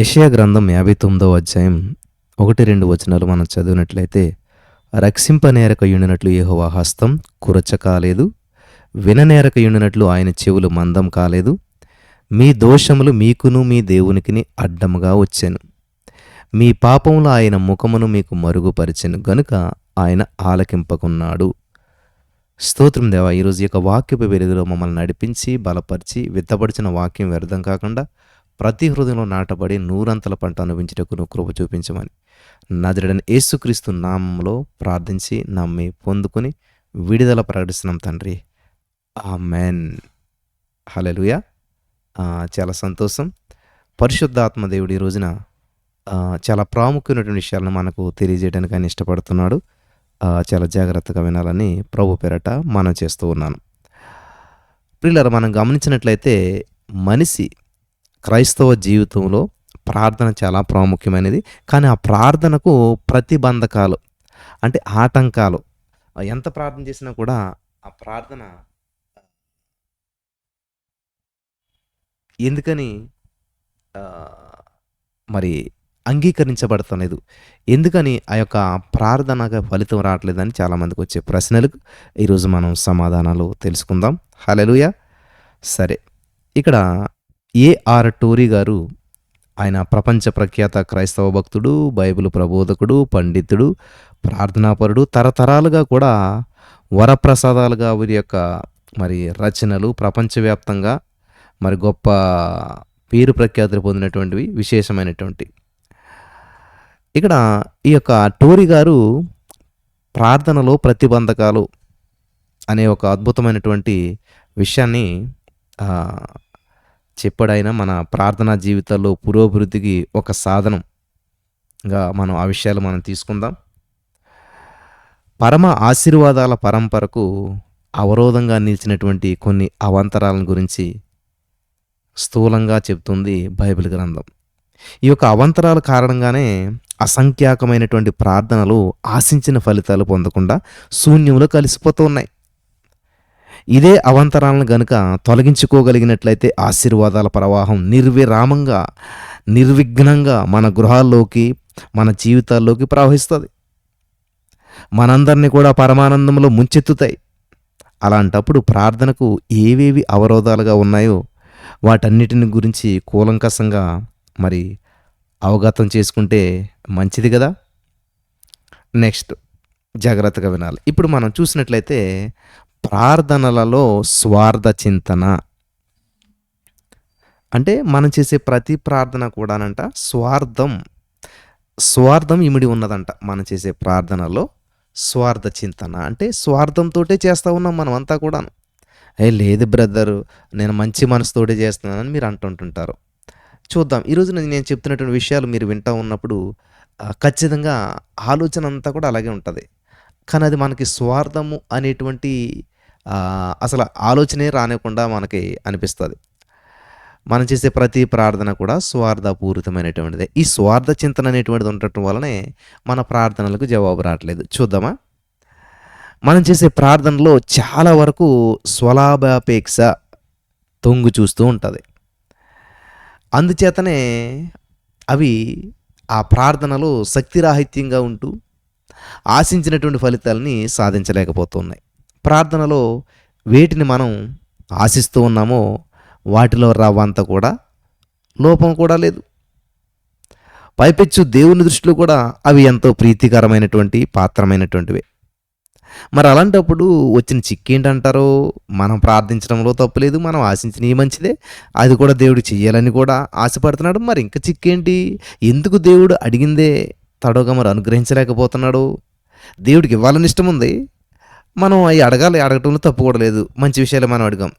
యెషయా గ్రంథం యాభై తొమ్మిదవ అధ్యాయం ఒకటి రెండు వచనాలు మనం చదివినట్లయితే రక్షింపనేరక యుండినట్లు ఏహోవా హస్తం కురచ కాలేదు విననేరక యుండినట్లు ఆయన చెవులు మందం కాలేదు మీ దోషములు మీకును మీ దేవునికిని అడ్డముగా వచ్చాను. మీ పాపములు ఆయన ముఖమును మీకు మరుగుపరిచెను గనుక ఆయన ఆలకింపకున్నాడు. స్తోత్రం దేవా ఈరోజు యొక్క వాక్యపు వెలుగులో మమ్మల్ని నడిపించి బలపరిచి విత్తపరిచిన వాక్యం వ్యర్థం కాకుండా ప్రతి హృదయంలో నాటబడి నూరంతల పంట అనుభవించుటకు నువ్వు కృప చూపించమని. నజరడని యేసుక్రీస్తు నామంలో ప్రార్థించి నమ్మి పొందుకొని విడుదల ప్రకటిస్తున్నాం తండ్రి. ఆ మెన్ హలెలుయా చాలా సంతోషం. పరిశుద్ధాత్మ దేవుడు ఈ రోజున చాలా ప్రాముఖ్యమైనటువంటి విషయాలను మనకు తెలియజేయడానికి ఆయన ఇష్టపడుతున్నాడు. చాలా జాగ్రత్తగా వినాలని ప్రభు పేరట మనం చేస్తూ ఉన్నాను. పిల్లలు మనం గమనించినట్లయితే మనిషి క్రైస్తవ జీవితంలో ప్రార్థన చాలా ప్రాముఖ్యమైనది. కానీ ఆ ప్రార్థనకు ప్రతిబంధకాలు అంటే ఆటంకాలు ఎంత ప్రార్థన చేసినా కూడా ఆ ప్రార్థన ఎందుకని మరి అంగీకరించబడతలేదు. ఎందుకని ఆ యొక్క ప్రార్థనగా ఫలితం రావట్లేదని చాలామందికి వచ్చే ప్రశ్నలకు ఈరోజు మనం సమాధానాలు తెలుసుకుందాం. హలెలుయ సరే ఇక్కడ ఏఆర్ టోరీ గారు ఆయన ప్రపంచ ప్రఖ్యాత క్రైస్తవ భక్తుడు బైబిల్ ప్రబోధకుడు పండితుడు ప్రార్థనాపరుడు తరతరాలుగా కూడా వరప్రసాదాలుగా వీరి యొక్క మరి రచనలు ప్రపంచవ్యాప్తంగా మరి గొప్ప పేరు ప్రఖ్యాతులు పొందినటువంటివి విశేషమైనటువంటి. ఇక్కడ ఈ యొక్క టోరీ గారు ప్రార్థనలో ప్రతిబంధకాలు అనే ఒక అద్భుతమైనటువంటి విషయాన్ని ఆ, మన ప్రార్థనా జీవితాల్లో పురోభివృద్ధికి ఒక సాధనంగా మనం ఆ విషయాలు మనం తీసుకుందాం. పరమ ఆశీర్వాదాల పరంపరకు అవరోధంగా నిలిచినటువంటి కొన్ని అవంతరాలను గురించి స్థూలంగా చెబుతుంది బైబిల్ గ్రంథం. ఈ యొక్క అవంతరాల కారణంగానే అసంఖ్యాకమైనటువంటి ప్రార్థనలు ఆశించిన ఫలితాలు పొందకుండా శూన్యంలో కలిసిపోతూ ఉన్నాయి. ఇదే అవంతరాలను గనుక తొలగించుకోగలిగినట్లయితే ఆశీర్వాదాల ప్రవాహం నిర్విరామంగా నిర్విఘ్నంగా మన గృహాల్లోకి మన జీవితాల్లోకి ప్రవహిస్తుంది. మనందరినీ కూడా పరమానందంలో ముంచెత్తుతాయి. అలాంటప్పుడు ప్రార్థనకు ఏవేవి అవరోధాలుగా ఉన్నాయో వాటన్నిటిని గురించి కూలంకషంగా మరి అవగతం చేసుకుంటే మంచిది కదా? నెక్స్ట్ జాగ్రత్తగా వినాలి. ఇప్పుడు మనం చూసినట్లయితే ప్రార్థనలలో స్వార్థ చింతన. అంటే మనం చేసే ప్రతి ప్రార్థన కూడానంట స్వార్థం. స్వార్థం ఇమిడి ఉన్నదంట మనం చేసే ప్రార్థనలో స్వార్థ చింతన. అంటే స్వార్థంతో చేస్తూ ఉన్నాం మనం అంతా కూడాను. ఏ లేదు బ్రదరు నేను మంచి మనసుతోటే చేస్తున్నానని మీరు అంటుంటుంటారు. చూద్దాం. ఈరోజు నేను నేను చెప్తున్నటువంటి విషయాలు మీరు వింటూ ఉన్నప్పుడు ఖచ్చితంగా ఆలోచన అంతా కూడా అలాగే ఉంటుంది. కానీ అది మనకి స్వార్థము అనేటువంటి అసలు ఆలోచనే రానివ్వకుండా మనకి అనిపిస్తుంది. మనం చేసే ప్రతి ప్రార్థన కూడా స్వార్థపూరితమైనటువంటిదే. ఈ స్వార్థ చింతన అనేటువంటిది ఉండటం వలనే మన ప్రార్థనలకు జవాబు రావట్లేదు. చూద్దామా? మనం చేసే ప్రార్థనలో చాలా వరకు స్వలాభాపేక్ష తొంగు చూస్తూ ఉంటుంది. అందుచేతనే అవి ఆ ప్రార్థనలో శక్తిరాహిత్యంగా ఉంటూ ఆశించినటువంటి ఫలితాలని సాధించలేకపోతున్నాయి. ప్రార్థనలో వేటిని మనం ఆశిస్తూ ఉన్నామో వాటిలో రవ్వంత కూడా లోపం కూడా లేదు. పైపెచ్చు దేవుని దృష్టిలో కూడా అవి ఎంతో ప్రీతికరమైనటువంటి పాత్రమైనటువంటివి. మరి అలాంటప్పుడు వచ్చిన చిక్కేంటంటారో మనం ప్రార్థించడంలో తప్పులేదు మనం ఆశించిన మంచిదే. అది కూడా దేవుడు చెయ్యాలని కూడా ఆశపడుతున్నాడు. మరి ఇంకా చిక్కేంటి ఎందుకు దేవుడు అడిగిందే తడవగా మరి అనుగ్రహించలేకపోతున్నాడు? దేవుడికి ఇవ్వాలని ఇష్టం ఉంది మనం అవి అడగాలి అడగటంలో తప్పు కూడా లేదు. మంచి విషయాలు మనం అడిగాం.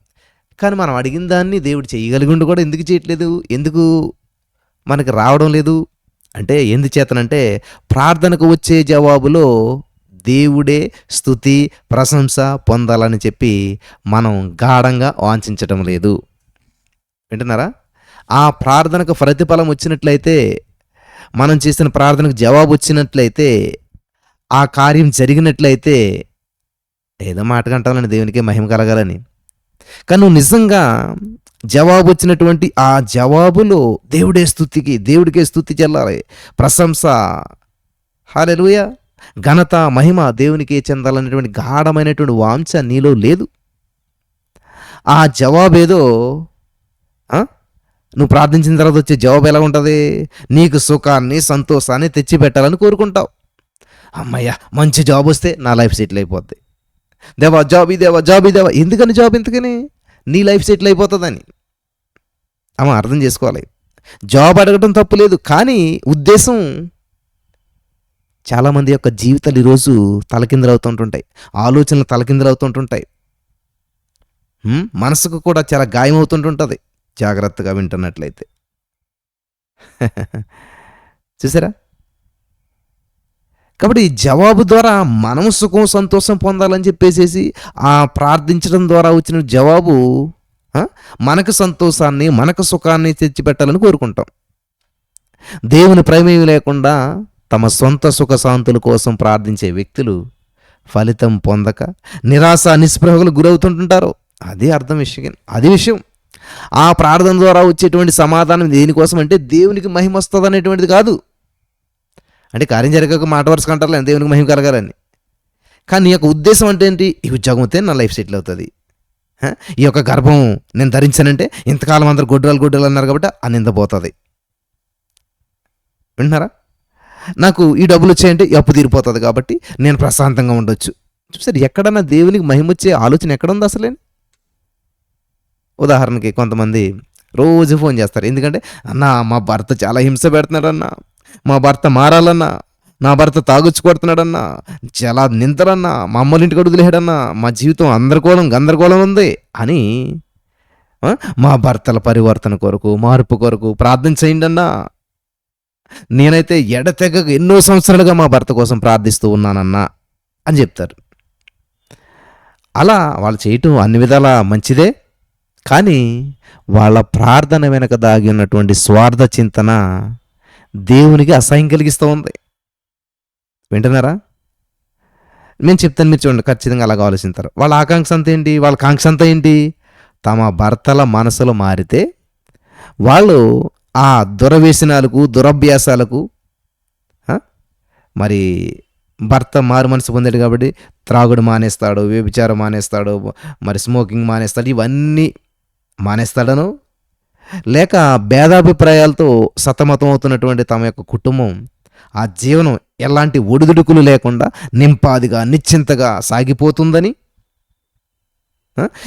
కానీ మనం అడిగిన దాన్ని దేవుడు చేయగలిగిండు కూడా ఎందుకు చేయట్లేదు? ఎందుకు మనకి రావడం లేదు? అంటే ఎందుచేతనంటే ప్రార్థనకు వచ్చే జవాబులో దేవుడే స్థుతి ప్రశంస పొందాలని చెప్పి మనం గాఢంగా వాంఛించటం లేదు. వింటున్నారా? ఆ ప్రార్థనకు ప్రతిఫలం వచ్చినట్లయితే మనం చేసిన ప్రార్థనకు జవాబు వచ్చినట్లయితే ఆ కార్యం జరిగినట్లయితే ఏదో మాట కంటాలని దేవునికి మహిమ కలగాలని. కానీ నువ్వు నిజంగా జవాబు వచ్చినటువంటి ఆ జవాబులో దేవుడే స్థుతికి దేవుడికే స్థుతి చెల్లాలి. ప్రశంస హాలెలుయ ఘనత మహిమ దేవునికే చెందాలనేటువంటి గాఢమైనటువంటి వాంఛ నీలో లేదు. ఆ జవాబేదో నువ్వు ప్రార్థించిన తర్వాత వచ్చే జవాబు ఎలా ఉంటుంది? నీకు సుఖాన్ని సంతోషాన్ని తెచ్చిపెట్టాలని కోరుకుంటావు. అమ్మయ్య మంచి జాబ్ వస్తే నా లైఫ్ సెటిల్ అయిపోద్ది. దేవా జాబ్ ఇదేవా జాబ్ ఇదేవా ఎందుకని జాబ్ ఎందుకని నీ లైఫ్ సెటిల్ అయిపోతుందని. అమ్మ అర్థం చేసుకోవాలి. జాబ్ అడగడం తప్పు లేదు కానీ ఉద్దేశం చాలామంది యొక్క జీవితాలు ఈరోజు తలకిందులవుతుంటుంటాయి. ఆలోచనలు తలకిందులవుతుంటుంటాయి. మనసుకు కూడా చాలా గాయం అవుతుంటుంటుంది జాగ్రత్తగా వింటున్నట్లయితే. చూసారా? కాబట్టి ఈ జవాబు ద్వారా మనం సుఖం సంతోషం పొందాలని చెప్పేసేసి ఆ ప్రార్థించడం ద్వారా వచ్చిన జవాబు మనకు సంతోషాన్ని మనకు సుఖాన్ని తెచ్చిపెట్టాలని కోరుకుంటాం. దేవుని ప్రమేయం లేకుండా తమ సొంత సుఖ శాంతుల కోసం ప్రార్థించే వ్యక్తులు ఫలితం పొందక నిరాశ నిస్పృహలు గురవుతుంటుంటారు. అదే అర్థం విషయం అది విషయం. ఆ ప్రార్థన ద్వారా వచ్చేటువంటి సమాధానం దేనికోసం అంటే దేవునికి మహిమ వస్తుంది అనేటువంటిది కాదు. అంటే కార్యం జరగక మాట వరుస ఎంత దేవునికి మహిమ కలగాలని. కానీ నీ యొక్క ఉద్దేశం అంటే ఏంటి? ఈ ఉద్యోగం అయితే నా లైఫ్ సెటిల్ అవుతుంది. ఈ యొక్క గర్భం నేను ధరించానంటే ఇంతకాలం అందరు గొడ్రాలు గొడ్రాలు అన్నారు కాబట్టి ఆ నింద పోతుంది. వింటున్నారా? నాకు ఈ డబ్బులు వచ్చాయంటే అప్పు తీరిపోతుంది కాబట్టి నేను ప్రశాంతంగా ఉండొచ్చు. చూసారు ఎక్కడన్నా దేవునికి మహిమ వచ్చే ఆలోచన ఎక్కడ ఉంది అసలే? ఉదాహరణకి కొంతమంది రోజు ఫోన్ చేస్తారు. ఎందుకంటే అన్న మా భర్త చాలా హింస పెడుతున్నాడు అన్న మా భర్త మారాలన్నా నా భర్త తాగుచ్చు కొడుతున్నాడన్నా చాలా నిందరన్నా మా అమ్మలింటికి ఇంటికి మా జీవితం అందరికోలం గందరగోళం ఉంది అని మా భర్తల పరివర్తన కొరకు మార్పు కొరకు ప్రార్థన చేయండి అన్నా నేనైతే ఎడతెగక ఎన్నో సంవత్సరాలుగా మా భర్త కోసం ప్రార్థిస్తూ ఉన్నానన్నా అని చెప్తారు. అలా వాళ్ళు చేయటం అన్ని విధాల మంచిదే కానీ వాళ్ళ ప్రార్థన వెనక దాగి ఉన్నటువంటి స్వార్థ చింతన దేవునికి అసహ్యం కలిగిస్తూ ఉంది. వింటున్నారా? నేను చెప్తాను మీరు చూడండి ఖచ్చితంగా అలాగ ఆలోచిస్తారు. వాళ్ళ ఆకాంక్ష అంత ఏంటి? వాళ్ళ కాంక్ష అంతా ఏంటి? తమ భర్తల మనసులో మారితే వాళ్ళు ఆ దురవ్యసనాలకు దురభ్యాసాలకు మరి భర్త మారు మనసు పొందాడు కాబట్టి త్రాగుడు మానేస్తాడు వ్యభిచారం మానేస్తాడు మరి స్మోకింగ్ మానేస్తాడు ఇవన్నీ మానేస్తాడను లేక భేదాభిప్రాయాలతో సతమతం అవుతున్నటువంటి తమ యొక్క కుటుంబం ఆ జీవనం ఎలాంటి ఒడిదుడుకులు లేకుండా నింపాదిగా నిశ్చింతగా సాగిపోతుందని?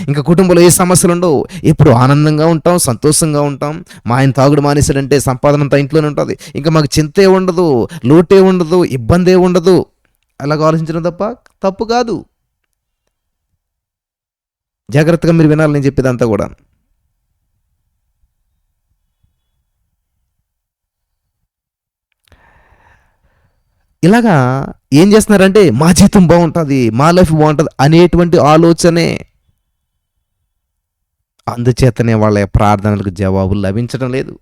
ఇంకా కుటుంబంలో ఏ సమస్యలు ఉండవు ఎప్పుడు ఆనందంగా ఉంటాం సంతోషంగా ఉంటాం. మా ఆయన తాగుడు మానేశాడంటే సంపాదన అంతా ఇంట్లోనే ఉంటుంది. ఇంకా మాకు చింతే ఉండదు లోటే ఉండదు ఇబ్బందే ఉండదు. అలాగ ఆలోచించడం తప్ప తప్పు కాదు. జాగ్రత్తగా మీరు వినాలి నేను చెప్పేదంతా కూడా. ఇలాగా ఏం చేస్తున్నారంటే మా జీవితం బాగుంటుంది మా లైఫ్ బాగుంటుంది అనేటువంటి ఆలోచనే అందుచేతనే వాళ్ళ ప్రార్థనలకు జవాబులు లభించడం లేదు.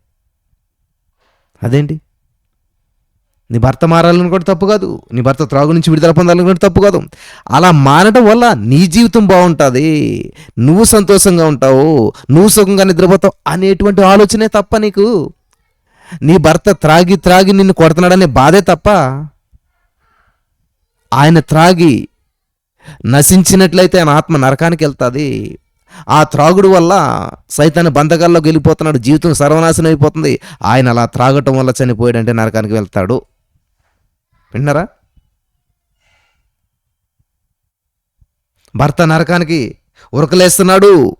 అదేంటి? నీ భర్త మారాలని కూడా తప్పు కాదు. నీ భర్త త్రాగు నుంచి విడుదల పొందాలని కూడా తప్పు కాదు. అలా మారడం వల్ల నీ జీవితం బాగుంటుంది నువ్వు సంతోషంగా ఉంటావు నువ్వు సుఖంగా నిద్రపోతావు అనేటువంటి ఆలోచనే తప్ప నీకు. నీ భర్త త్రాగి త్రాగి నిన్ను కొడుతున్నాడనే బాధే తప్ప ఆయన త్రాగి నశించినట్లయితే ఆయన ఆత్మ నరకానికి వెళ్తుంది. ఆ త్రాగుడు వల్ల సైతాన్ని బంధకాల్లోకి వెళ్ళిపోతున్నాడు. జీవితం సర్వనాశనం అయిపోతుంది. ఆయన అలా త్రాగటం వల్ల చనిపోయాడంటే నరకానికి వెళ్తాడు. విన్నారా? భర్త నరకానికి ఉరకలేస్తున్నాడు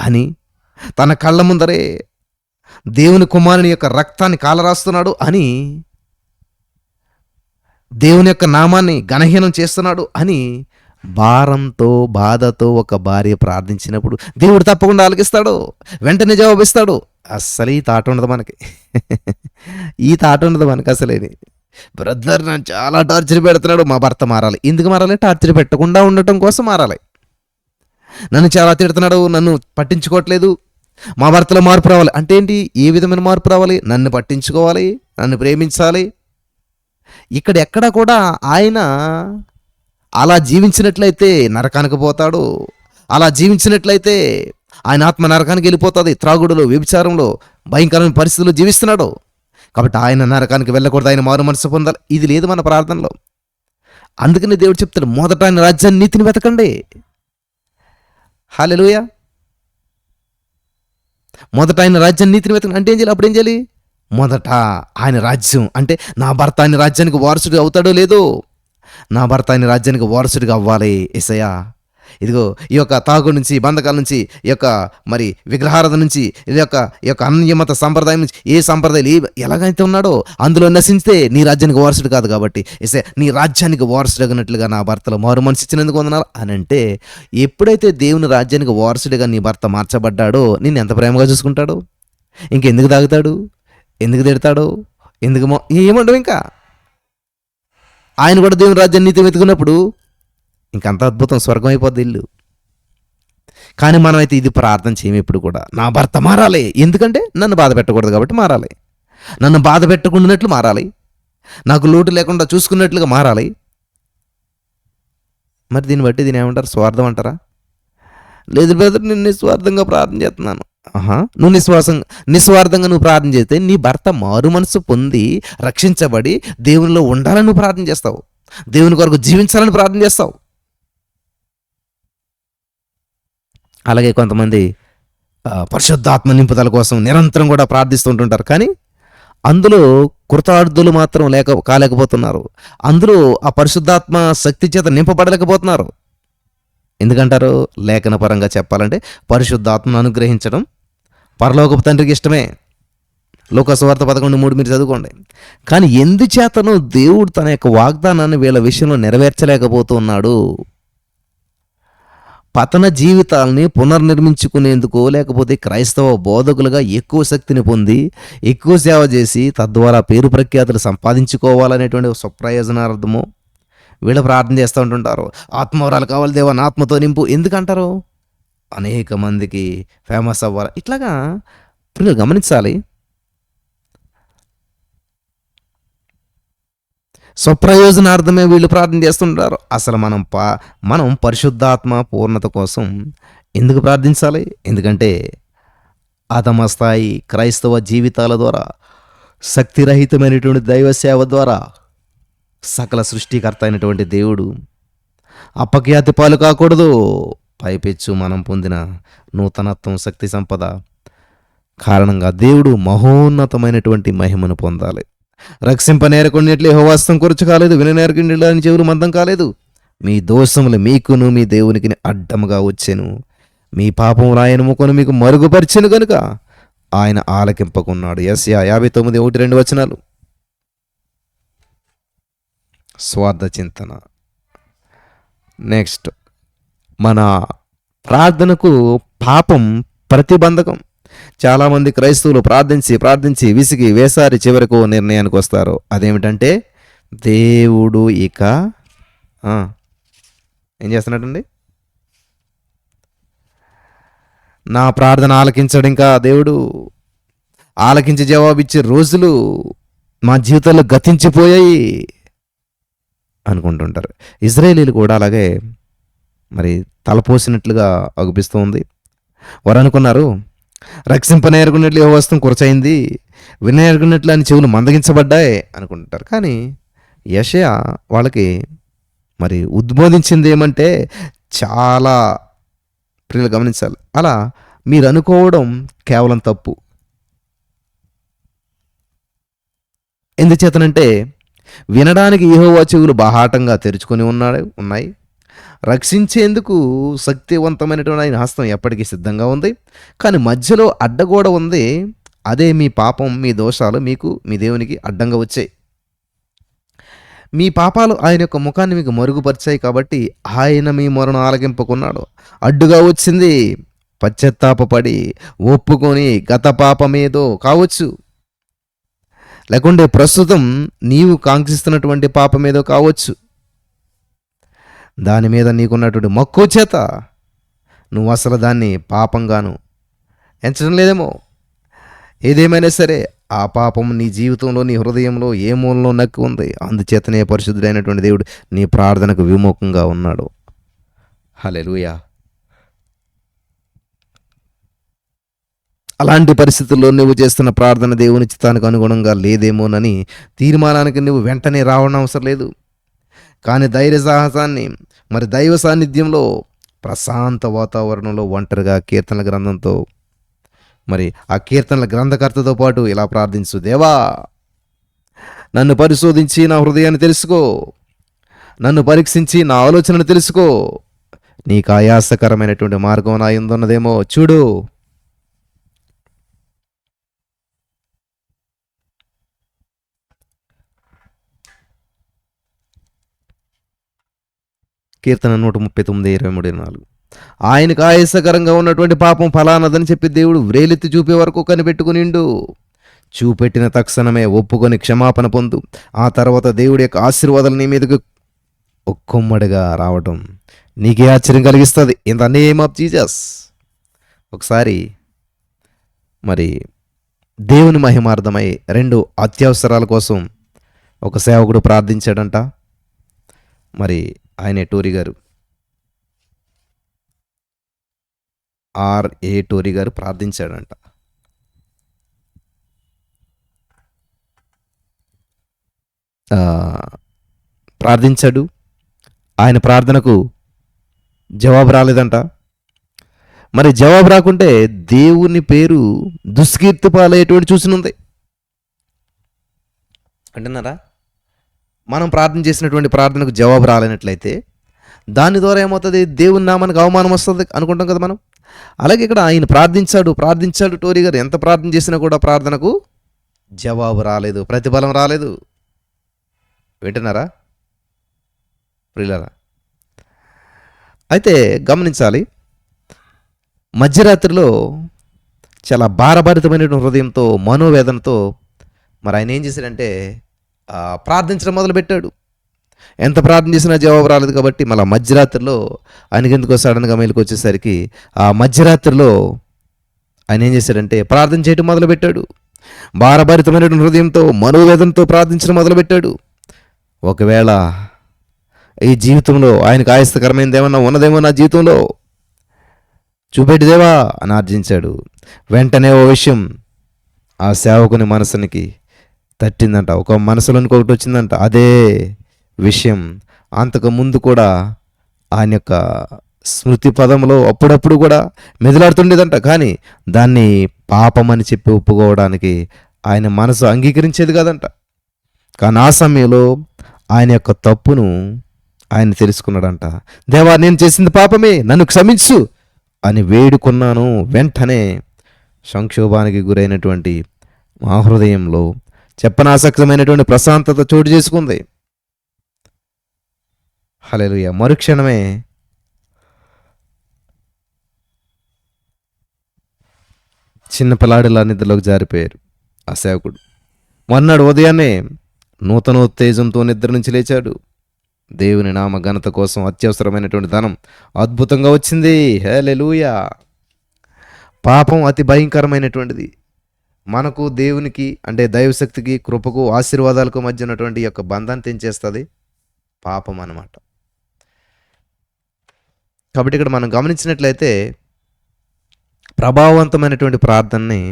అని తన కళ్ళ ముందరే దేవుని కుమారుని యొక్క రక్తాన్ని కాలరాస్తున్నాడు అని దేవుని యొక్క నామాన్ని గణహీనం చేస్తున్నాడు అని భారంతో బాధతో ఒక భార్య ప్రార్థించినప్పుడు దేవుడు తప్పకుండా ఆలకిస్తాడు. వెంటనే జవాబిస్తాడు. అస్సలు ఈ తాట ఉండదు మనకి. ఈ తాట ఉండదు మనకి అసలేని బ్రదర్ నన్ను చాలా టార్చర్ పెడుతున్నాడు. మా భర్త మారాలి. ఎందుకు మారాలి? టార్చర్ పెట్టకుండా ఉండటం కోసం మారాలి. నన్ను చాలా తిడుతున్నాడు. నన్ను పట్టించుకోవట్లేదు. మా భర్తలో మార్పు రావాలి. అంటే ఏంటి? ఏ విధమైన మార్పు రావాలి? నన్ను పట్టించుకోవాలి. నన్ను ప్రేమించాలి. ఇక్కడ ఎక్కడ కూడా ఆయన అలా జీవించినట్లయితే నరకానికి పోతాడు. అలా జీవించినట్లయితే ఆయన ఆత్మ నరకానికి వెళ్ళిపోతుంది. త్రాగుడులో వ్యభిచారంలో భయంకరమైన పరిస్థితుల్లో జీవిస్తున్నాడు. కాబట్టి ఆయన నరకానికి వెళ్ళకూడదు. ఆయన మారు మనసు పొందాలి. ఇది లేదు మన ప్రార్థనలో. అందుకనే దేవుడు చెప్తాడు మొదట ఆయన రాజ్యాన్ని నీతిని వెతకండి. హాలెలుయా మొదట ఆయన రాజ్యాన్ని నీతిని వెతకండి. అంటే ఏం చేయాలి? అప్పుడు ఏం చేయాలి? మొదట ఆయన రాజ్యం అంటే నా భర్త ఆయన రాజ్యానికి వారసుడు అవుతాడో లేదో? నా భర్త ఆయన రాజ్యానికి వారసుడిగా అవ్వాలి ఎసయా ఇదిగో ఈ యొక్క తాగు నుంచి బంధకాల నుంచి ఈ యొక్క మరి విగ్రహారధ నుంచి ఈ యొక్క ఈ యొక్క అన్యమత సంప్రదాయం నుంచి ఏ సంప్రదాయాలు ఏ ఎలాగైతే ఉన్నాడో అందులో నశించితే నీ రాజ్యానికి వారసుడు కాదు కాబట్టి ఎసే నీ రాజ్యానికి వారసుడగినట్లుగా నా భర్తలో మారు మనసు ఇచ్చినందుకు వందనాలు. అని అంటే ఎప్పుడైతే దేవుని రాజ్యానికి వారసుడిగా నీ భర్త మార్చబడ్డాడో నిన్ను ఎంత ప్రేమగా చూసుకుంటాడు? ఇంకెందుకు తాగుతాడు? ఎందుకు తిడతాడు? ఎందుకు మో ఏమంటావు ఇంకా? ఆయన కూడా దేవుని రాజ్యాన్ని నీతి వెతుకున్నప్పుడు ఇంకంత అద్భుతం స్వర్గం అయిపోద్ది ఇల్లు. కానీ మనమైతే ఇది ప్రార్థన చేయము ఇప్పుడు కూడా. నా భర్త మారాలి. ఎందుకంటే నన్ను బాధ పెట్టకూడదు కాబట్టి మారాలి. నన్ను బాధ పెట్టకుండానట్లు మారాలి. నాకు లోటు లేకుండా చూసుకున్నట్లుగా మారాలి. మరి దీన్ని బట్టి దీని ఏమంటారు? స్వార్థం అంటారా? లేదు బ్రదర్ నేను నిస్వార్థంగా ప్రార్థన చేస్తున్నాను. ఆహా. నువ్వు నిస్వాసం నిస్వార్థంగా నువ్వు ప్రార్థన చేస్తే నీ భర్త మారు మనసు పొంది రక్షించబడి దేవునిలో ఉండాలని నువ్వు ప్రార్థన చేస్తావు. దేవుని కొరకు జీవించాలని ప్రార్థన చేస్తావు. అలాగే కొంతమంది పరిశుద్ధాత్మ నింపుదల కోసం నిరంతరం కూడా ప్రార్థిస్తుంటుంటారు కానీ అందులో కృతార్థులు మాత్రం లేక కాలేకపోతున్నారు. అందులో ఆ పరిశుద్ధాత్మ శక్తి చేత నింపబడలేకపోతున్నారు. ఎందుకంటారు? లేఖన పరంగా చెప్పాలంటే పరిశుద్ధాత్మను అనుగ్రహించడం పరలోకపు తండ్రికి ఇష్టమే. లోకస్వార్థ పదకొండు మూడు మీరు చదువుకోండి. కానీ ఎందుచేతను దేవుడు తన యొక్క వాగ్దానాన్ని వీళ్ళ విషయంలో నెరవేర్చలేకపోతున్నాడు. పతన జీవితాల్ని పునర్నిర్మించుకునేందుకు లేకపోతే క్రైస్తవ బోధకులుగా ఎక్కువ శక్తిని పొంది ఎక్కువ సేవ చేసి తద్వారా పేరు ప్రఖ్యాతులు సంపాదించుకోవాలనేటువంటి స్వప్రయోజనార్థము. వీళ్ళు ప్రార్థన చేస్తూ ఉంటుంటారు. ఆత్మవరాలు కావాలి దేవా నా ఆత్మతో నింపు. ఎందుకంటారు? అనేక మందికి ఫేమస్ అవ్వాలి. ఇట్లాగా ఇప్పుడు గమనించాలి. స్వప్రయోజనార్థమే వీళ్ళు ప్రార్థన చేస్తుంటారు. అసలు మనం పా మనం పరిశుద్ధాత్మ పూర్ణత కోసం ఎందుకు ప్రార్థించాలి? ఎందుకంటే అధమ స్థాయి క్రైస్తవ జీవితాల ద్వారా శక్తిరహితమైనటువంటి దైవ సేవ ద్వారా సకల సృష్టికర్త అయినటువంటి దేవుడు అపఖ్యాతి పాలు కాకూడదు. పైపెచ్చు మనం పొందిన నూతనత్వం శక్తి సంపద కారణంగా దేవుడు మహోన్నతమైనటువంటి మహిమను పొందాలి. రక్షింప నేరకొన్నిట్లే హోవాస్తం కొరచు కాలేదు విన చెవులు మందం కాలేదు. మీ దోషములు మీకును మీ దేవునికి అడ్డముగా వచ్చాను. మీ పాపం రాయను ముఖను మీకు మరుగుపరిచాను కనుక ఆయన ఆలకింపకున్నాడు. ఎస్ యా యాభై తొమ్మిది ఒకటి రెండు వచనాలు. స్వార్థ చింతన నెక్స్ట్ మన ప్రార్థనకు పాపం ప్రతిబంధకం. చాలామంది క్రైస్తవులు ప్రార్థించి ప్రార్థించి విసిగి వేసారి చివరకు నిర్ణయానికి వస్తారు. అదేమిటంటే దేవుడు ఇక ఏం చేస్తున్నాడండి నా ప్రార్థన ఆలకించడం ఇంకా దేవుడు. ఆలకించి జవాబిచ్చే రోజులు మా జీవితాల్లో గతించిపోయాయి. అనుకుంటుంటారు. ఇజ్రాయేలీలు కూడా అలాగే మరి తలపోసినట్లుగా అగుపిస్తోంది వారు అనుకున్నారు రక్షింపనేరుకున్నట్లు ఏ వస్తువు కురచైంది వినేరుకున్నట్లు అని చెవులు మందగించబడ్డాయి అనుకుంటారు కానీ యషయ వాళ్ళకి మరి ఉద్బోధించింది ఏమంటే చాలా ప్రియులు గమనించాలి. అలా మీరు అనుకోవడం కేవలం తప్పు. ఎందుచేతనంటే వినడానికి యెహోవా చెవులు బాహాటంగా తెరుచుకొని ఉన్నాడు ఉన్నాయి. రక్షించేందుకు శక్తివంతమైనటువంటి ఆయన హస్తం ఎప్పటికీ సిద్ధంగా ఉంది. కానీ మధ్యలో అడ్డగోడ ఉంది. అదే మీ పాపం మీ దోషాలు మీకు మీ దేవునికి అడ్డంగా వచ్చాయి. మీ పాపాలు ఆయన యొక్క ముఖాన్ని మీకు మరుగుపరిచాయి కాబట్టి ఆయన మీ మొరను ఆలగింపుకున్నాడు అడ్డుగా వచ్చింది. పశ్చత్తాపడి ఒప్పుకొని గత పాపమేదో కావచ్చు. లేకుంటే ప్రస్తుతం నీవు కాంక్షిస్తున్నటువంటి పాపం ఏదో కావచ్చు. దాని మీద నీకున్నటువంటి మక్కువ చేత నువ్వు అసలు దాన్ని పాపంగాను ఎంచడం లేదేమో. ఏదేమైనా సరే ఆ పాపం నీ జీవితంలో నీ హృదయంలో ఏ మూలలో నక్కు ఉంది? అందుచేతనే పరిశుద్ధుడైనటువంటి దేవుడు నీ ప్రార్థనకు విముఖంగా ఉన్నాడు. హలెలుయా అలాంటి పరిస్థితుల్లో నువ్వు చేస్తున్న ప్రార్థన దేవుని చిత్తానికి అనుగుణంగా లేదేమోనని తీర్మానానికి నువ్వు వెంటనే రావడం అవసరం లేదు. కానీ ధైర్య సాహసాన్ని మరి దైవ సాన్నిధ్యంలో ప్రశాంత వాతావరణంలో ఒంటరిగా కీర్తనల గ్రంథంతో మరి ఆ కీర్తనల గ్రంథకర్తతో పాటు ఇలా ప్రార్థించు దేవా నన్ను పరిశోధించి నా హృదయాన్ని తెలుసుకో. నన్ను పరీక్షించి నా ఆలోచనను తెలుసుకో. నీకు ఆయాసకరమైనటువంటి మార్గం నా ఎందున్నదేమో చూడు. కీర్తన నూట ముప్పై తొమ్మిది ఇరవై మూడు నాలుగు. ఆయనకు ఆయాసకరంగా ఉన్నటువంటి పాపం ఫలానదని చెప్పి దేవుడు వ్రేలెత్తి చూపే వరకు కనిపెట్టుకునిండు చూపెట్టిన తక్షణమే ఒప్పుకొని క్షమాపణ పొందు. ఆ తర్వాత దేవుడి యొక్క ఆశీర్వాదాలు నీ మీదకు ఒక్కొమ్మడిగా రావటం నీకే ఆశ్చర్యం కలిగిస్తుంది. In the name of Jesus ఒకసారి మరి దేవుని మహిమార్థమై రెండు అత్యవసరాల కోసం ఒక సేవకుడు ప్రార్థించాడంట. మరి ఆయన టోరీ గారు. ఆర్ఏ టోరీ గారు ప్రార్థించాడంట. ప్రార్థించాడు. ఆయన ప్రార్థనకు జవాబు రాలేదంట. మరి జవాబు రాకుంటే దేవుని పేరు దుష్కీర్తి పాలయ్యేటువంటి చూసినుంది. అంటున్నారా మనం ప్రార్థన చేసినటువంటి ప్రార్థనకు జవాబు రాలేనట్లయితే దాని ద్వారా ఏమవుతుంది? దేవుని నామానికి అవమానం వస్తుంది అనుకుంటాం కదా మనం? అలాగే ఇక్కడ ఆయన ప్రార్థించాడు ప్రార్థించాడు టోరీ గారు. ఎంత ప్రార్థన చేసినా కూడా ప్రార్థనకు జవాబు రాలేదు ప్రతిఫలం రాలేదు. వింటున్నారా? ప్రియులరా? అయితే గమనించాలి మధ్యరాత్రిలో చాలా భారభరితమైనటువంటి హృదయంతో మనోవేదనతో మరి ఆయన ఏం చేశాడంటే ప్రార్థించడం మొదలుపెట్టాడు. ఎంత ప్రార్థన చేసినా జవాబు రాలేదు కాబట్టి మళ్ళీ మధ్యరాత్రిలో ఆయనకి ఎందుకో సడన్గా మేలుకు వచ్చేసరికి ఆ మధ్యరాత్రిలో ఆయన ఏం చేశాడంటే ప్రార్థన చేయడం మొదలుపెట్టాడు. భారభరితమైనటువంటి హృదయంతో మనోవేదనతో ప్రార్థించడం మొదలుపెట్టాడు. ఒకవేళ ఈ జీవితంలో ఆయనకు ఆయాస్తకరమైనది ఏమన్నా ఉన్నదేమో నా జీవితంలో? చూపెట్టిదేవా అని ఆర్జించాడు. వెంటనే ఓ విషయం ఆ సేవకుని మనసునికి తట్టిందంట. ఒక మనసులోనికి ఒకటి వచ్చిందంట. అదే విషయం. అంతకు ముందు కూడా ఆయన యొక్క స్మృతి పదంలో అప్పుడప్పుడు కూడా మెదలాడుతుండేదంట. కానీ దాన్ని పాపమని చెప్పి ఒప్పుకోవడానికి ఆయన మనసు అంగీకరించేది కాదంట. కానీ ఆ సమయంలో ఆయన యొక్క తప్పును ఆయన తెలుసుకున్నాడంట. దేవా నేను చేసింది పాపమే. నన్ను క్షమించు అని వేడుకున్నాను. వెంటనే సంక్షోభానికి గురైనటువంటి మా హృదయంలో చెప్పనాసక్తమైనటువంటి ప్రశాంతత చోటు చేసుకుంది. హల్లెలూయా. మరుక్షణమే చిన్న పిల్లాడిలా నిద్రలోకి జారిపోయారు ఆ సేవకుడు. మొన్నడు ఉదయాన్నే నూతన ఉత్తేజంతో నిద్ర నుంచి లేచాడు. దేవుని నామ ఘనత కోసం అత్యవసరమైనటువంటి ధనం అద్భుతంగా వచ్చింది. హల్లెలూయా. పాపం అతి భయంకరమైనటువంటిది. మనకు దేవునికి అంటే దైవశక్తికి కృపకు ఆశీర్వాదాలకు మధ్య ఉన్నటువంటి యొక్క బంధాన్ని తెంచేస్తుంది పాపం అన్నమాట. కాబట్టి ఇక్కడ మనం గమనించినట్లయితే ప్రభావవంతమైనటువంటి ప్రార్థనని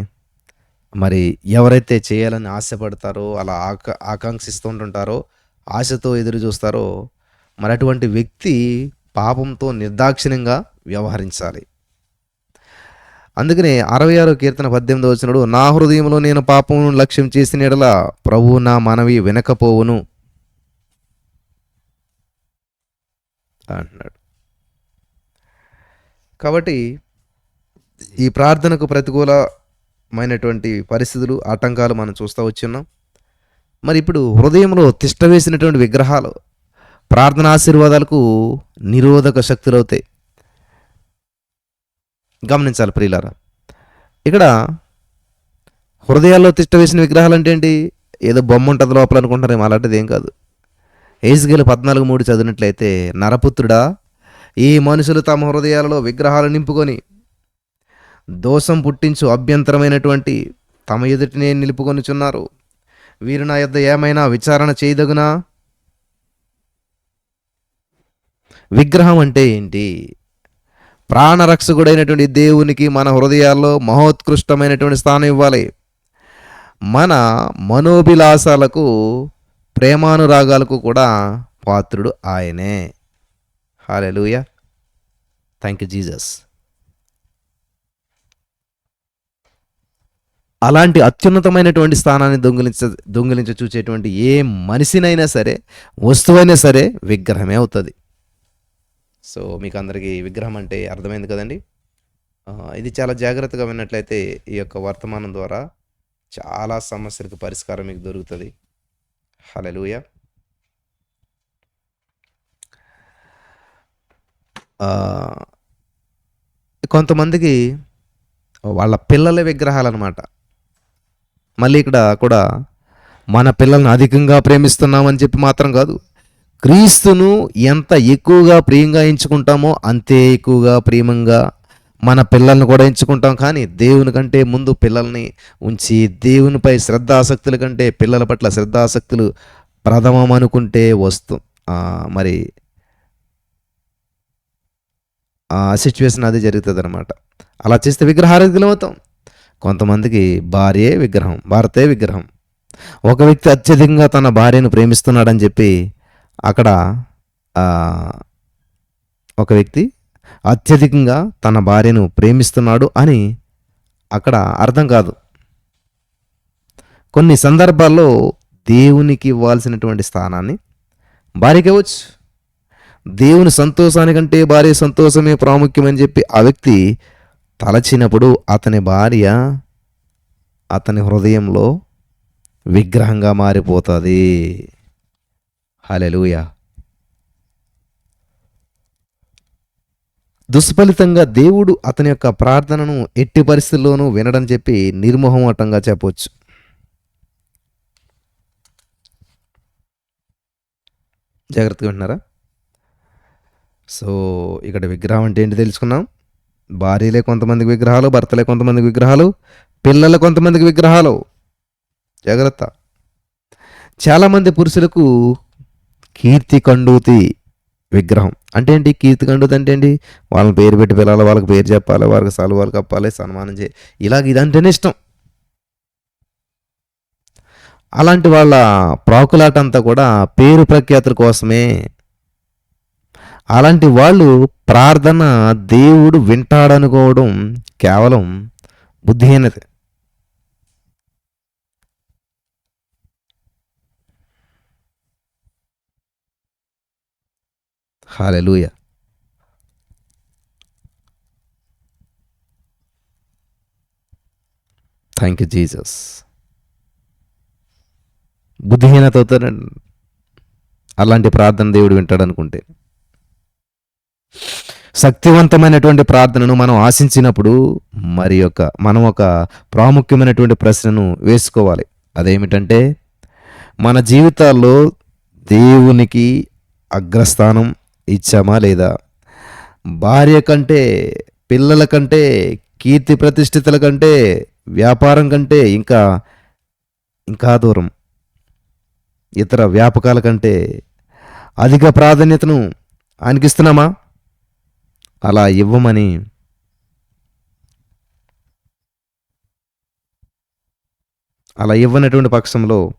మరి ఎవరైతే చేయాలని ఆశపడతారో అలా ఆక ఆకాంక్షిస్తుంటుంటారో ఆశతో ఎదురు చూస్తారో మరి అటువంటి వ్యక్తి పాపంతో నిర్దాక్షిణ్యంగా వ్యవహరించాలి. అందుకనే అరవై ఆరో కీర్తన పద్దెనిమిది వచ్చినడు నా హృదయంలో నేను పాపమును లక్ష్యం చేసిన ఎడల ప్రభువు నా మనవి వినకపోవును. అంటున్నాడు. కాబట్టి ఈ ప్రార్థనకు ప్రతికూలమైనటువంటి పరిస్థితులు ఆటంకాలు మనం చూస్తూ వచ్చున్నాం. మరి ఇప్పుడు హృదయంలో తిష్ట వేసినటువంటి విగ్రహాలు ప్రార్థన ఆశీర్వాదాలకు నిరోధక శక్తులు అవుతాయి గమనించాలి ప్రియులారా. ఇక్కడ హృదయాల్లో తిష్ట వేసిన విగ్రహాలు అంటే ఏంటి? ఏదో బొమ్మ ఉంటుంది లోపల అనుకుంటారేమో అలాంటిది ఏం కాదు. ఏసుగేలు పద్నాలుగు మూడు చదివినట్లయితే నరపుత్రుడా ఈ మనుషులు తమ హృదయాలలో విగ్రహాలు నింపుకొని దోషం పుట్టించు అభ్యంతరమైనటువంటి తమ ఎదుటినే నిలుపుకొనిచున్నారు. వీరు నా యొద్ద ఏమైనా విచారణ చేయదగునా? విగ్రహం అంటే ఏంటి? ప్రాణరక్షకుడైనటువంటి దేవునికి మన హృదయాల్లో మహోత్కృష్టమైనటువంటి స్థానం ఇవ్వాలి. మన మనోభిలాసాలకు ప్రేమానురాగాలకు కూడా పాత్రుడు ఆయనే. హాలెలుయ. థ్యాంక్ యూ జీసస్ అలాంటి అత్యున్నతమైనటువంటి స్థానాన్ని దొంగిలించ దొంగిలించ చూచేటువంటి ఏ మనిషినైనా సరే వస్తువైనా సరే విగ్రహమే అవుతుంది. సో మీకు అందరికీ విగ్రహం అంటే అర్థమైంది కదండి. ఇది చాలా జాగ్రత్తగా విన్నట్లయితే ఈ యొక్క వర్తమానం ద్వారా చాలా సమస్యలకు పరిష్కారం మీకు దొరుకుతుంది. హలలుయ కొంతమందికి వాళ్ళ పిల్లల విగ్రహాలు అనమాట మళ్ళీ ఇక్కడ కూడా మన పిల్లల్ని అధికంగా ప్రేమిస్తున్నామని చెప్పి మాత్రం కాదు. క్రీస్తును ఎంత ఎక్కువగా ప్రియంగా ఎంచుకుంటామో అంతే ఎక్కువగా ప్రేమంగా మన పిల్లల్ని కూడా ఎంచుకుంటాం. కానీ దేవుని కంటే ముందు పిల్లల్ని ఉంచి దేవునిపై శ్రద్ధాసక్తుల కంటే పిల్లల పట్ల శ్రద్ధాసక్తులు ప్రథమం అనుకుంటే వస్తు మరి ఆ సిచ్యువేషన్ అది జరుగుతుంది అనమాట అలా చేస్తే విగ్రహారాధికులం అవుతాం కొంతమందికి భార్యే విగ్రహం భారతే విగ్రహం. ఒక వ్యక్తి అత్యధికంగా తన భార్యను ప్రేమిస్తున్నాడని చెప్పి అక్కడ ఒక వ్యక్తి అత్యధికంగా తన భార్యను ప్రేమిస్తున్నాడు అని అక్కడ అర్థం కాదు. కొన్ని సందర్భాల్లో దేవునికి ఇవ్వాల్సినటువంటి స్థానాన్ని భార్యకి ఇవ్వచ్చు. దేవుని సంతోషానికంటే భార్య సంతోషమే ప్రాముఖ్యమని చెప్పి ఆ వ్యక్తి తలచినప్పుడు అతని భార్య అతని హృదయంలో విగ్రహంగా మారిపోతుంది. హలెలూయ. దుష్ఫలితంగా దేవుడు అతని యొక్క ప్రార్థనను ఎట్టి పరిస్థితుల్లోనూ వినడం చెప్పి నిర్మోహమాటంగా చెప్పవచ్చు జాగ్రత్తగా వింటున్నారా? సో ఇక్కడ విగ్రహం అంటే ఏంటి తెలుసుకున్నాం? భార్యలే కొంతమందికి విగ్రహాలు భర్తలే కొంతమందికి విగ్రహాలు పిల్లల కొంతమందికి విగ్రహాలు. జాగ్రత్త. చాలామంది పురుషులకు కీర్తి కండూతి విగ్రహం. అంటే ఏంటి? కీర్తి కండూతి అంటే ఏంటి? వాళ్ళని పేరు పెట్టి పిల్లలు వాళ్ళకి పేరు చెప్పాలి వాళ్ళకి సలువాలు కప్పాలి సన్మానం చేయాలి. ఇలాగ ఇదంటేనే ఇష్టం. అలాంటి వాళ్ళ ప్రాకులాట అంతా కూడా పేరు ప్రఖ్యాతుల కోసమే. అలాంటి వాళ్ళు ప్రార్థన దేవుడు వింటాడనుకోవడం కేవలం బుద్ధిహీనతే. హాలెలూయ థ్యాంక్ యూ జీసస్ బుద్ధిహీనతతో అలాంటి ప్రార్థన దేవుడు వింటాడు అనుకుంటే శక్తివంతమైనటువంటి ప్రార్థనను మనం ఆశించినప్పుడు మరి యొక్క మనం ఒక ప్రాముఖ్యమైనటువంటి ప్రశ్నను వేసుకోవాలి. అదేమిటంటే మన జీవితాల్లో దేవునికి అగ్రస్థానం ఇచ్చామా లేదా? భార్య కంటే పిల్లల కంటే కీర్తి ప్రతిష్ఠితుల కంటే వ్యాపారం కంటే ఇంకా ఇంకా దూరం. ఇతర వ్యాపకాల కంటే అధిక ప్రాధాన్యతను ఆయనకి ఇస్తున్నామా? అలా ఇవ్వమని. అలా ఇవ్వనటువంటి పక్షంలో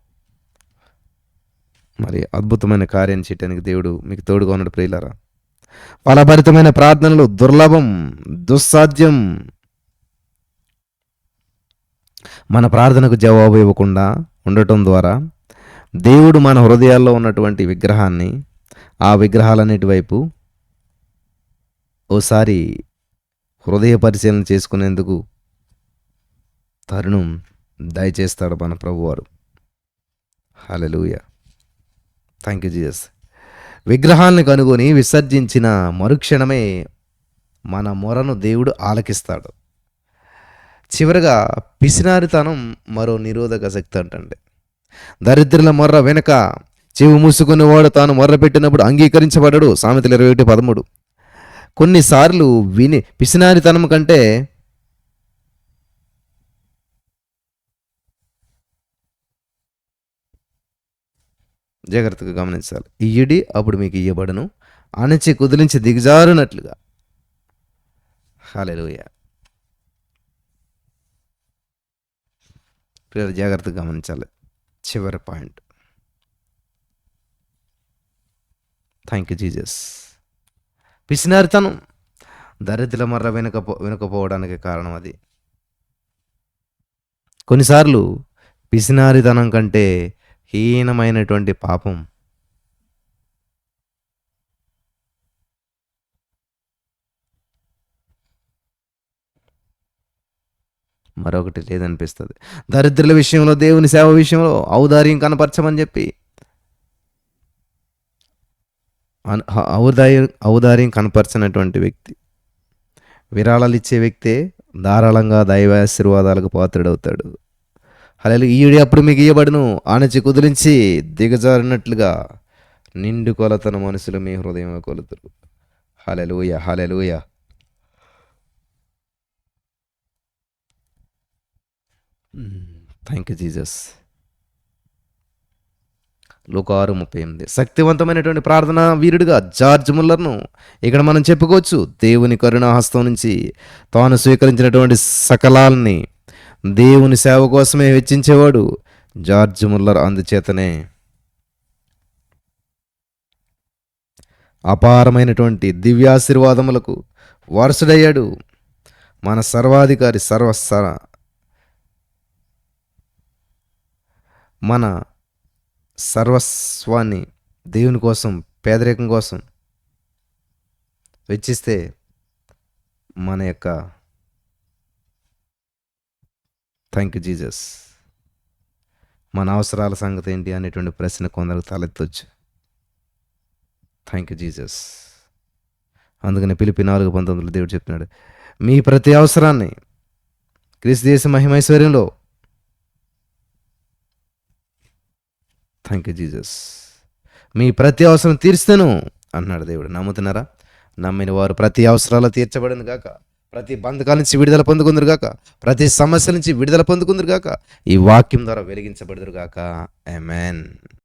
మరి అద్భుతమైన కార్యం చేయటానికి దేవుడు మీకు తోడుగా ఉన్నాడు ప్రియులారా. ఫలభరితమైన ప్రార్థనలు దుర్లభం దుస్సాధ్యం. మన ప్రార్థనకు జవాబు ఇవ్వకుండా ఉండటం ద్వారా దేవుడు మన హృదయాల్లో ఉన్నటువంటి విగ్రహాన్ని ఆ విగ్రహాలన్నిటి వైపు ఓసారి హృదయ పరిశీలన చేసుకునేందుకు తరుణం దయచేస్తాడు మన ప్రభువారు. హలలుయా థ్యాంక్ యూ జీఎస్ విగ్రహాలను కనుగొని విసర్జించిన మరుక్షణమే మన మొరను దేవుడు ఆలకిస్తాడు. చివరగా పిసినారితనం మరో నిరోధక శక్తి అంటండి. దరిద్రుల మొర్ర వెనుక చెవి మూసుకునేవాడు తాను మొర్ర పెట్టినప్పుడు అంగీకరించబడడు. సామెతలు ఇరవై ఒకటి పదమూడు. కొన్నిసార్లు విని పిసినారితనం కంటే జాగ్రత్తగా గమనించాలి. ఇయ్యడి అప్పుడు మీకు ఇయ్యబడను. అణచి కుదిలించి దిగజారునట్లుగా. హాలెలుయ పిల్లలు జాగ్రత్తగా గమనించాలి. చివరి పాయింట్. థ్యాంక్ యూ జీజస్ పిసినారితనం. దరిద్ర మర్ర వెనుకపో వెనుకపోవడానికి కారణం అది. కొన్నిసార్లు పిసినారితనం కంటే హీనమైనటువంటి పాపం. మరొకటి లేదనిపిస్తుంది. దరిద్రుల విషయంలో దేవుని సేవ విషయంలో ఔదార్యం కనపరచమని చెప్పి ఔదార్యం ఔదార్యం కనపరచినటువంటి వ్యక్తి. విరాళాలు ఇచ్చే వ్యక్తే ధారాళంగా దైవ ఆశీర్వాదాలకు పాత్రుడవుతాడు. అలా ఈయుడి అప్పుడు మీకు ఇయ్యబడును. ఆనచి కుదిరించి దిగజారినట్లుగా నిండు కొలతన మనుషులు మీ హృదయం కొలుతురు. Hallelujah hallelujah thank you Jesus లోకారు ముప్పై ఎనిమిది. శక్తివంతమైనటువంటి ప్రార్థన వీరుడిగా జార్జ్ ముల్లర్ను ఇక్కడ మనం చెప్పుకోవచ్చు. దేవుని కరుణాహస్తం నుంచి తాను స్వీకరించినటువంటి సకలాల్ని దేవుని సేవ కోసమే వెచ్చించేవాడు జార్జ్ ముల్లర్ అందుచేతనే. అపారమైనటువంటి దివ్యాశీర్వాదములకు వారసుడయ్యాడు మన సర్వాధికారి సర్వసర మన సర్వస్వాన్ని దేవుని కోసం పేదరికం కోసం వెచ్చిస్తే మన యొక్క థ్యాంక్ యూ జీజస్ మన అవసరాల సంగతి ఏంటి అనేటువంటి ప్రశ్న కొందరికి తలెత్తొచ్చు. థ్యాంక్ యూ జీజస్ అందుకని పిలిపి నాలుగు పంతొమ్మిదిలో దేవుడు చెప్తున్నాడు మీ ప్రతి అవసరాన్ని క్రీస్తు దేశ మహిమైశ్వర్యంలో థ్యాంక్ యూ జీజస్ మీ ప్రతి అవసరం తీర్స్తాను అన్నాడు దేవుడు. నమ్ముతున్నారా? నమ్మిన వారు ప్రతి అవసరాలు తీర్చబడిన గాక. ప్రతి బంధకాల నుంచి విడుదల పొందుకుందరుగాక ప్రతి సమస్య నుంచి విడుదల పొందుకుందరుగాక ఈ వాక్యం ద్వారా వెలిగించబడదురుగాక ఎమెన్